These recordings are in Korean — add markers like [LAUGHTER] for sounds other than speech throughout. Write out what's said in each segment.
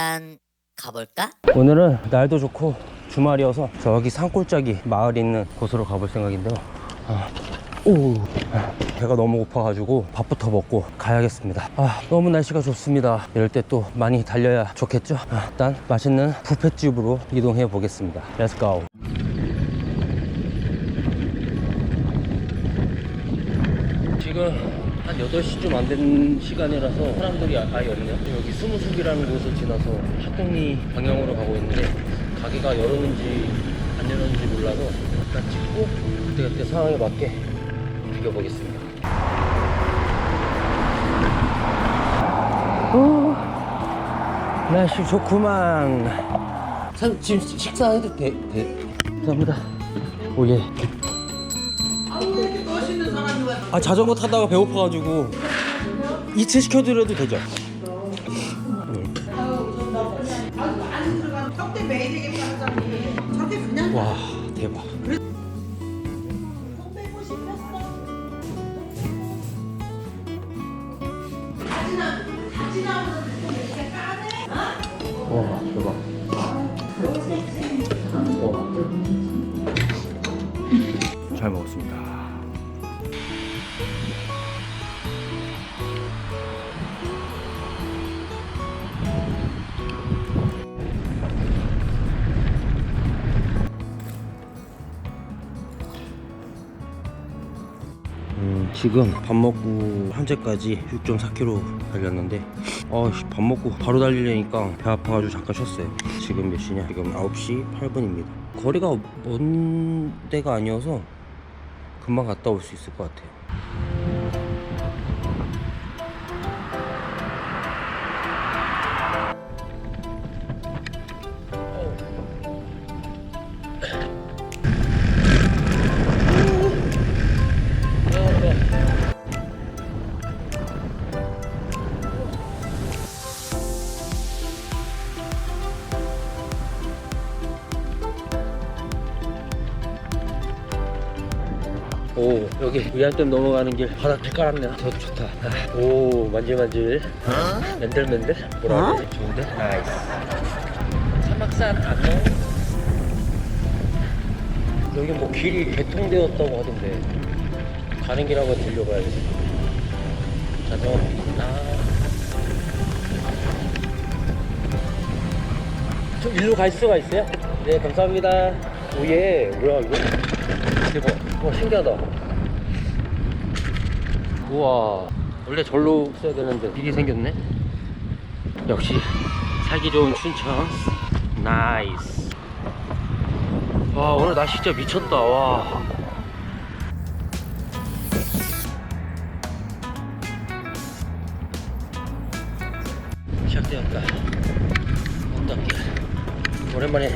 일단 가볼까? 오늘은 날도 좋고 주말이어서 저기 산골짜기 마을 있는 곳으로 가볼 생각인데요. 아, 오, 아, 배가 너무 고파가지고 밥부터 먹고 가야겠습니다. 아, 너무 날씨가 좋습니다. 이럴 때 또 많이 달려야 좋겠죠? 아, 일단 맛있는 뷔페집으로 이동해 보겠습니다. Let's go. 지금 한 8시좀 안된 시간이라서 사람들이 아- 아예 없네요. 여기 스무숲이라는 곳을 지나서 학동리 방향으로 가고 있는데 가게가 열었는지 안 열었는지 몰라서 일단 찍고 그때 그때 상황에 맞게 비벼보겠습니다. 오, 날씨 좋구만. 사 지금 식사해도 돼? 돼? 감사합니다. 오예. 아 자전거 타다가 배고파가지고 이틀 시켜드려도 되죠? 와 대박 와 대박 지금 밥 먹고 현재까지 6.4km 달렸는데 아, 씨, 밥 먹고 바로 달리려니까 배 아파가지고 잠깐 쉬었어요. 지금 몇 시냐? 지금 9시 8분입니다. 거리가 먼 데가 아니어서 금방 갔다 올 수 있을 것 같아요 여기 위안댐 넘어가는 길 바닥 길 깔았네요 저 좋다. 아, 오 만질만질. 맨들맨들? 뭐라 해야 되지? 좋은데? 나이스. 사막산 안녕 여기 뭐 길이 개통되었다고 하던데. 가는 길 한번 들려봐야겠어 자전거 아. 저 일로 갈 수가 있어요? 네 감사합니다. 오예. 뭐야 이거? 대박. 와 신기하다 우와. 원래 절로 써야 되는데 길이 생겼네. 역시 살기 좋은 춘천. 나이스. 와 오늘 날씨 진짜 미쳤다. 와. 시작되었다 어떻게? 오랜만에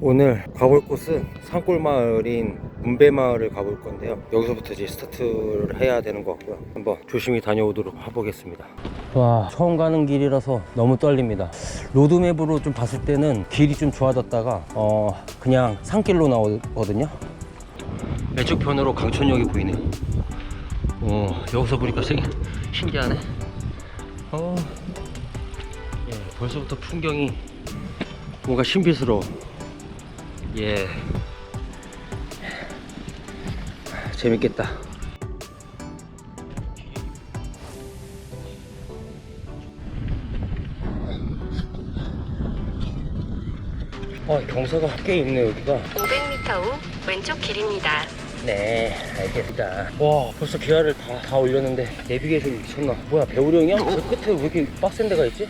오늘 가볼 곳은 산골 마을인 문배 마을을 가볼 건데요. 여기서부터 이제 스타트를 해야 되는 것 같고요. 한번 조심히 다녀오도록 해보겠습니다. 와, 처음 가는 길이라서 너무 떨립니다. 로드맵으로 좀 봤을 때는 길이 좀 좋아졌다가 어 그냥 산길로 나오거든요. 왼쪽 편으로 강천역이 보이네요. 어, 여기서 보니까 되게 신기하네. 어, 예, 벌써부터 풍경이 뭔가 신비스러워. 예. 재밌겠다. 어, 경사가 꽤 있네, 여기가. 500m 후 왼쪽 길입니다. 네, 알겠습니다. 와, 벌써 기아를 다, 다 올렸는데, 내비게이션이 미쳤나? 뭐야, 배우령이야? 저 끝에 왜 이렇게 빡센 데가 있지?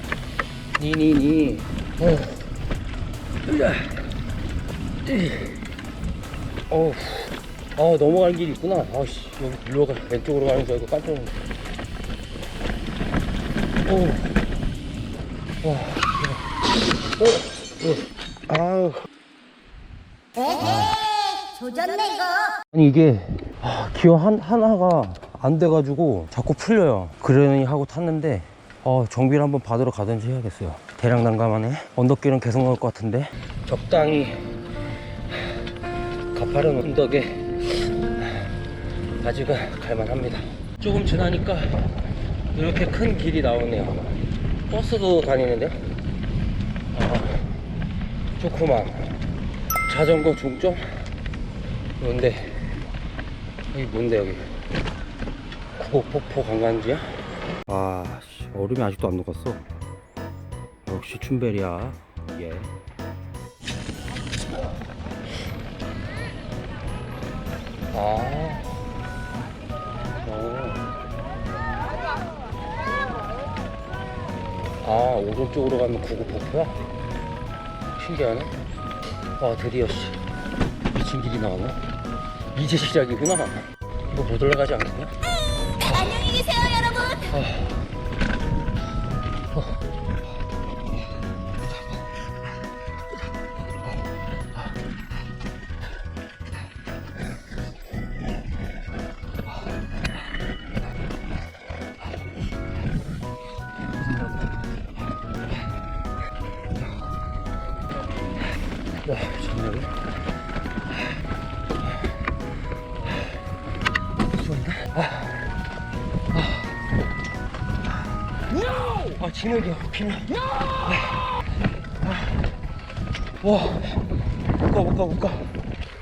니니니. 어. 어우. 아, 넘어가는 길이 있구나. 아씨, 여기 일로 가, 왼쪽으로 가는 줄 알고 깜짝 놀랐네. 오. 와. 어, 어. 아우. 조졌네 이거 아니 이게 아, 기어 한, 하나가 안 돼가지고 자꾸 풀려요. 그러니 하고 탔는데 어, 정비를 한번 받으러 가든지 해야겠어요. 대략 난감하네. 언덕길은 계속 나올 것 같은데 적당히 가파른 언덕에 아직은 갈만합니다. 조금 지나니까 이렇게 큰 길이 나오네요. 버스도 다니는데요. 아, 좋구만. 자전거 중점? 뭔데? 여기 뭔데 여기? 고폭포 관광지야? 아, 씨, 얼음이 아직도 안 녹았어. 역시 춘베리야. 예. 아. 어. 아, 오른쪽으로 가면 구구폭포야? 신기하네. 아, 드디어 씨. 미친 길이 나왔네. 이제 시작이구나. 뭐못 올라가지 않겠냐? 안녕히 계세요, 여러분. 와, 정말. 진흙이야, 피면. 아, 아, 와, 못 가, 못 가, 못 가.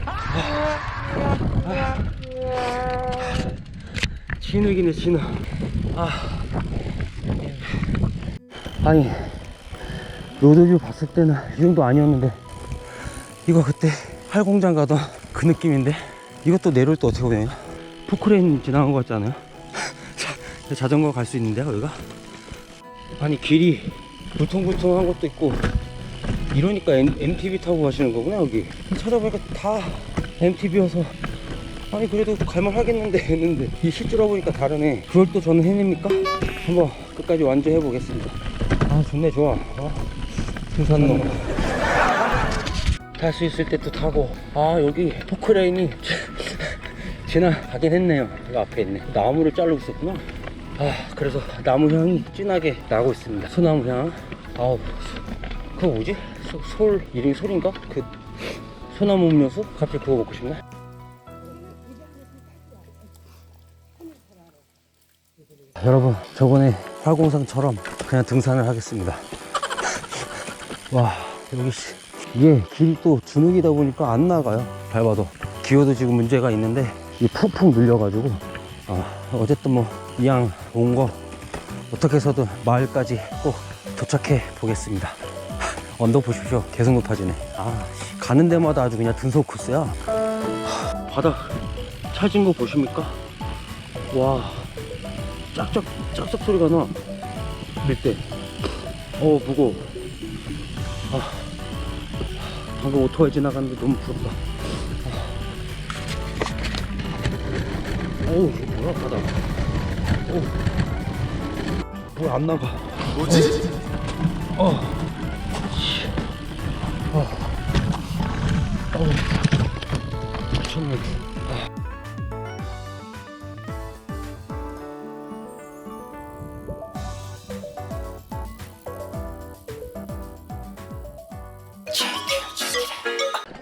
아, 아, 진흙이네, 진흙. 아, 아니. 로드뷰 봤을 때는 이 정도 아니었는데 이거 그때 활공장 가던 그 느낌인데 이것도 내려올 때 어떻게 보냐 포크레인 지나간 것 같지 않아요? [LAUGHS] 자, 자전거 갈 수 있는데요 여기가? 아니 길이 불통불통한 것도 있고 이러니까 M, MTB 타고 가시는 거구나 여기. 찾아보니까 다 MTB여서. 아니 그래도 갈만 하겠는데 [LAUGHS] 했는데 이 실제로 보니까 다르네. 그걸 또 저는 해냅니까? 한번 끝까지 완주해 보겠습니다. 아 좋네 좋아. 어? 등산로 탈수 있을 때 또 타고. 아 여기 포크레인이 [LAUGHS] 지나가긴 했네요. 이 앞에 있네. 나무를 자르고 있었구나 아 그래서 나무 향이 진하게 나고 있습니다 소나무 향 아우 그거 뭐지? 소, 솔 이름이 솔인가? 그 소나무 음료수? 갑자기 그거 먹고 싶네 여러분 저번에 활공상처럼 그냥 등산을 하겠습니다 [LAUGHS] 와 여기 씨 이게 길이 또 주눅이다 보니까 안 나가요 밟아도 기어도 지금 문제가 있는데 이 푹푹 눌려가지고 아, 어쨌든 뭐 이왕 온 거 어떻게 해서든 마을까지 꼭 도착해 보겠습니다. 하, 언덕 보십시오. 계속 높아지네. 아 씨, 가는 데마다 아주 그냥 등속 코스야. 하, 바닥 찰진 거 보십니까? 와 짝짝 짝짝 소리가 나. 밀대. 어 무거워. 아, 방금 오토바이 지나갔는데 너무 부럽다. 아. 어우, 뭐야, 바다. 어우. 뭐야, 안 나가. 뭐지? 어. 씨. 어. 어우. 미쳤네.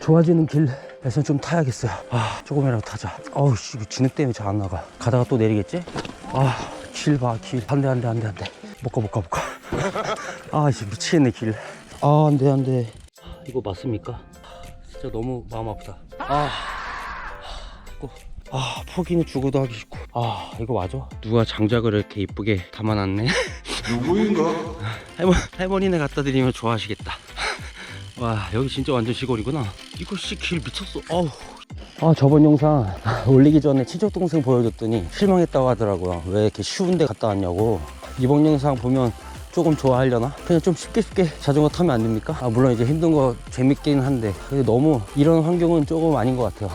좋아지는 길 에서 좀 타야겠어요. 아, 조금이라도 타자. 어우, 씨, 이거 진흙 때문에 잘 안 나가. 가다가 또 내리겠지? 아, 길 봐, 길. 안 돼, 안 돼, 안 돼, 안 돼. 못 가, 못 가, 못 가. 아, 씨, 미치겠네, 길. 아, 안 돼, 안 돼. 이거 맞습니까? 진짜 너무 마음 아프다. 아, 이거. 아, 포기는 죽어도 하기 싫고. 아, 이거 맞아? 누가 장작을 이렇게 이쁘게 담아놨네? [LAUGHS] 누구인가? 할머, 할머니네 갖다 드리면 좋아하시겠다. 와 여기 진짜 완전 시골이구나 이거 씨길 미쳤어 어우 아 저번 영상 [LAUGHS] 올리기 전에 친척 동생 보여줬더니 실망했다고 하더라고요 왜 이렇게 쉬운 데 갔다 왔냐고 이번 영상 보면 조금 좋아하려나? 그냥 좀 쉽게 쉽게 자전거 타면 안 됩니까? 아 물론 이제 힘든 거 재밌긴 한데 너무 이런 환경은 조금 아닌 것 같아요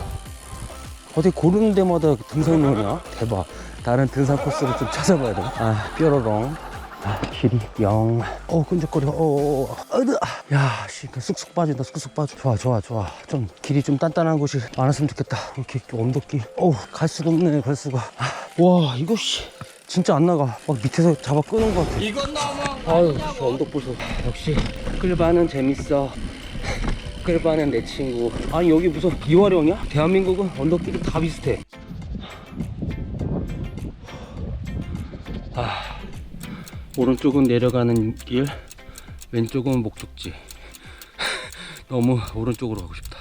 어디 고르는 데마다 등산로냐? 대박 다른 등산 코스를 좀 찾아봐야 되나? 아 뾰로롱 아, 길이 영. 어, 끈적거려. 어, 어, 어. 어드. 야, 씨, 그 쑥쑥 빠진다. 쑥쑥 빠져. 좋아, 좋아, 좋아. 좀 길이 좀 단단한 곳이 많았으면 좋겠다. 이렇게 언덕길. 어우, 갈 수가 없네, 갈 수가. 아, 와 이거 씨 진짜 안 나가 막 밑에서 잡아 끄는 것 같아 이건 너무 아유 씨, 언덕 보소 역시 끌바는 재밌어 끌바는 내 친구 아니 여기 무슨 이화령이야? 대한민국은 언덕길이 다 비슷해 아 오른쪽은 내려가는 길 왼쪽은 목적지. [LAUGHS] 너무 오른쪽으로 가고 싶다.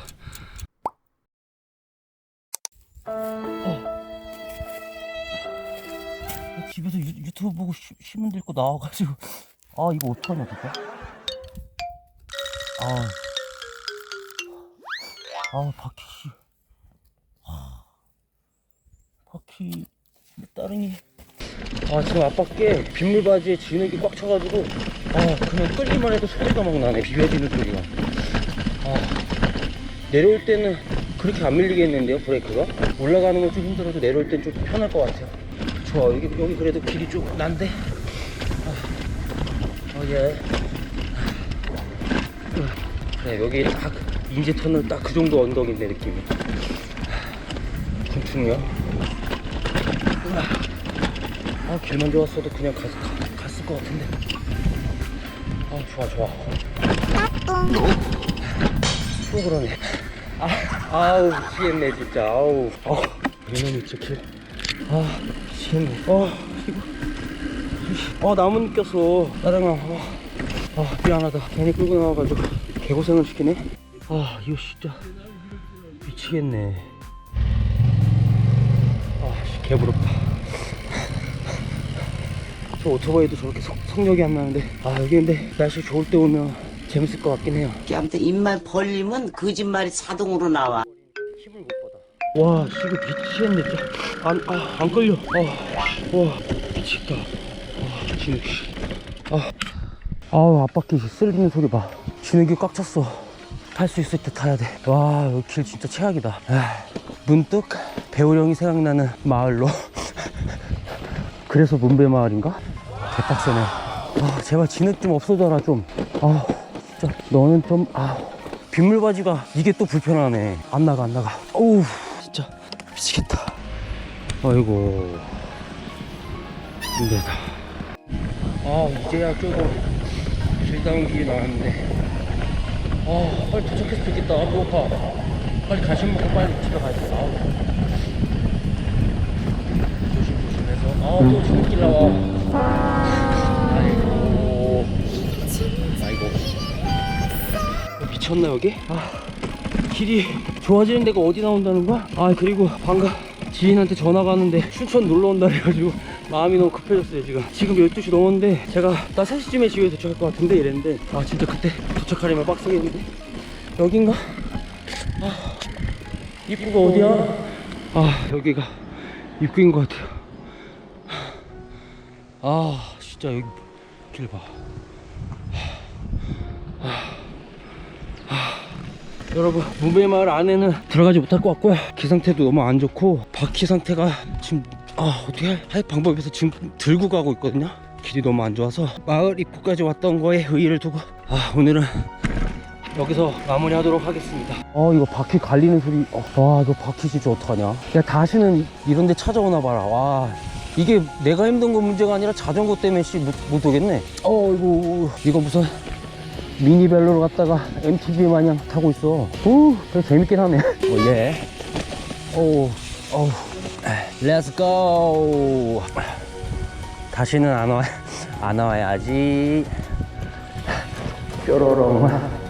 집에서 유, 유튜브 보고 쉬, 쉬면 될 거 나와가지고. [LAUGHS] 아 이거 어떡하냐 진짜? 아, 아 바퀴. 씨 아, 바퀴. 따릉이 아 지금 아빠께 빗물 바지에 진흙이 꽉 차가지고 아 그냥 끌기만 해도 소리가 막 나네. 비벼지는 소리가. 아 내려올 때는 그렇게 안 밀리겠는데요 브레이크가? 올라가는 건 좀 힘들어도 내려올 땐 좀 편할 것 같아요. 좋아 여기 여기 그래도 길이 좀 난데? 아, 어, 예. 네, 여기 딱 인제 터널 딱 그 정도 언덕인데 느낌이. 군충이요 아 길만 좋았어도 그냥 가, 가, 갔을 것 같은데. 아 좋아 좋아. 또 그러네. 아, 아우 미치겠네 진짜. 아우. 아 이놈이 진짜 길아 미치겠네. 아 이거. 아 나무 꼈어. 따랑아 아, 아 미안하다. 괜히 끌고 나와가지고 개고생을 시키네. 아 이거 진짜 미치겠네. 아 씨, 개부럽다 저 오토바이도 저렇게 속, 속력이 안 나는데. 아 여기 근데 날씨 좋을 때 오면 재밌을 것 같긴 해요. 아무튼 입만 벌리면 거짓말이 자동으로 나와. 힘을 못 받아 와 이거 미치겠네 진짜. 안, 아, 안 끌려. 아, 와 미치겠다. 아 진흙 아, 아우 앞바퀴 쓸리는 소리 봐. 진흙이 꽉 찼어. 탈 수 있을 때 타야 돼와 여기 길 진짜 최악이다. 아, 문득 배우령이 생각나는 마을로. [LAUGHS] 그래서 문배 마을인가? 개빡세네. 아 제발 진흙 좀 없어져라 좀아 진짜 너는 좀 아 빗물 바지가 이게 또 불편하네. 안 나가 안 나가. 어우 진짜 미치겠다. 아이고. 힘들다. 아 이제야 조금 길다운 길이 나왔는데 아 빨리 도착했으면 좋겠다. 아 배고파. 빨리 간식 먹고 빨리 집에 가야 돼. 아우. 조심조심해서. 아또 지름길 나와 미쳤나 여기? 아 길이 좋아지는 데가 어디 나온다는 거야? 아 그리고 방금 지인한테 전화가 왔는데 춘천 놀러 온다 그래가지고 마음이 너무 급해졌어요 지금 지금 12시 넘었는데 제가 나 3시쯤에 집에 도착할 것 같은데 이랬는데 아 진짜 그때 도착하려면 빡세겠는데 여긴가? 아 입구가 어디야? 아 여기가 입구인 것 같아요 아 진짜 여기 길봐 여러분 무배마을 안에는 들어가지 못할 것 같고요. 기 상태도 너무 안 좋고 바퀴 상태가 지금 아 어떻게 할- 할 방법이 없어서 지금 들고 가고 있거든요. 길이 너무 안 좋아서 마을 입구까지 왔던 거에 의의를 두고 아 오늘은 여기서 마무리하도록 하겠습니다. 어 이거 바퀴 갈리는 소리 어, 와 이거 바퀴 진짜 어떡하냐. 야 다시는 이런 데 찾아오나 봐라. 와 이게 내가 힘든 거 문제가 아니라 자전거 때문에 씨못 못 오겠네. 어 이거 이거 무슨 미니벨로를 갖다가 MTB 마냥 타고 있어. 오, 그래 재밌긴 하네. [LAUGHS] 오, 예. 오, 오, 렛츠 고. 다시는 안 와, 안 와야지. 뾰로롱.